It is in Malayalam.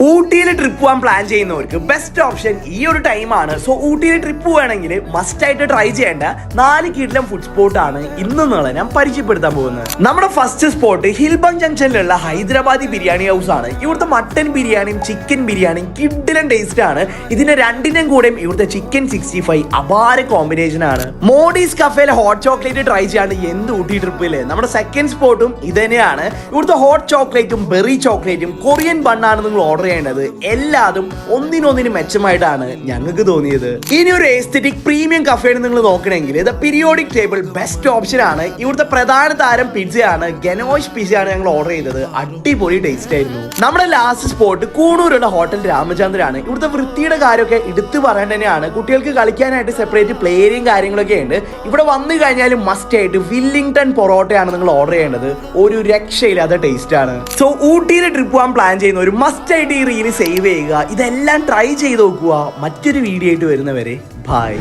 ഊട്ടിയിൽ ട്രിപ്പ് പോകാൻ പ്ലാൻ ചെയ്യുന്നവർക്ക് ബെസ്റ്റ് ഓപ്ഷൻ ഈ ഒരു ടൈമാണ് സോ ഊട്ടിയിൽ ട്രിപ്പ് പോവുകയാണെങ്കിൽ മസ്റ്റ് ആയിട്ട് ട്രൈ ചെയ്യേണ്ട നാല് കീഴിലും ഫുഡ് സ്പോട്ട് ആണ് ഇന്ന് നിങ്ങളെ ഞാൻ പരിചയപ്പെടുത്താൻ പോകുന്നത്. നമ്മുടെ ഫസ്റ്റ് സ്പോട്ട് ഹിൽബൺ ജംഗ്ഷനിലുള്ള ഹൈദരാബാദി ബിരിയാണി ഹൗസ് ആണ്. ഇവിടുത്തെ മട്ടൻ ബിരിയാണിയും ചിക്കൻ ബിരിയാണിയും കിഡിലൻ ടേസ്റ്റ് ആണ്. ഇതിന്റെ രണ്ടിനും കൂടെയും ഇവിടുത്തെ ചിക്കൻ സിക്സ്റ്റി ഫൈവ് അപാര കോമ്പിനേഷൻ ആണ്. മോഡീസ് കഫേയിലെ ഹോട്ട് ചോക്ലേറ്റ് ട്രൈ ചെയ്യാണ്ട് എന്ത് ഊട്ടി ട്രിപ്പിൽ നമ്മുടെ സെക്കൻഡ് സ്പോട്ടും ഇത് തന്നെയാണ് ഇവിടുത്തെ ഹോട്ട് ചോക്ലേറ്റും ബെറി ചോക്ലേറ്റും കൊറിയൻ ബണ്ണാണ് നിങ്ങൾ ഓർഡർ ചെയ്യേണ്ടത് എല്ലാതും ഒന്നിനൊന്നിന് മെച്ചമായിട്ടാണ് ഞങ്ങൾക്ക് തോന്നിയത്. ഇനി ഒരു എസ്തെറ്റിക് പ്രീമിയം കഫേണ് നിങ്ങൾ നോക്കണമെങ്കിൽ the periodic table best option ആണ്. ഇവിടുത്തെ പ്രധാന താരം പിസയാണ് ഗനോഷ് പിസയാണ് ഞങ്ങൾ ഓർഡർ ചെയ്തത്. അടിപൊളി ടേസ്റ്റ് ആയിരുന്നു. നമ്മുടെ ലാസ്റ്റ് സ്പോട്ട് കൂണൂരുള്ള ഹോട്ടൽ രാമചന്ദ്രനാണ് ഇവിടുത്തെ വൃത്തിയുടെ കാര്യമൊക്കെ എടുത്തു പറയാൻ തന്നെയാണ്. കുട്ടികൾക്ക് കളിക്കാനായിട്ട് സെപ്പറേറ്റ് പ്ലേയറിയും കാര്യങ്ങളൊക്കെ ഉണ്ട്. ഇവിടെ വന്നു കഴിഞ്ഞാൽ മസ്റ്റ് ആയിട്ട് വില്ലിംഗ്ടൺ പൊറോട്ടയാണ് നിങ്ങൾ ഓർഡർ ചെയ്യേണ്ടത്. ഒരു രക്ഷയില്ലാത്ത ടേസ്റ്റ് ആണ്. സോ ഊട്ടിയിൽ ട്രിപ്പ് പോകാൻ പ്ലാൻ ചെയ്യുന്ന ഒരു മസ്റ്റ് ആയിട്ട് ഈ റീൽ സേവ് ചെയ്യുക. ഇതെല്ലാം ട്രൈ ചെയ്ത് നോക്കുക. മറ്റൊരു വീഡിയോ ആയിട്ട് വരുന്നവരെ ബൈ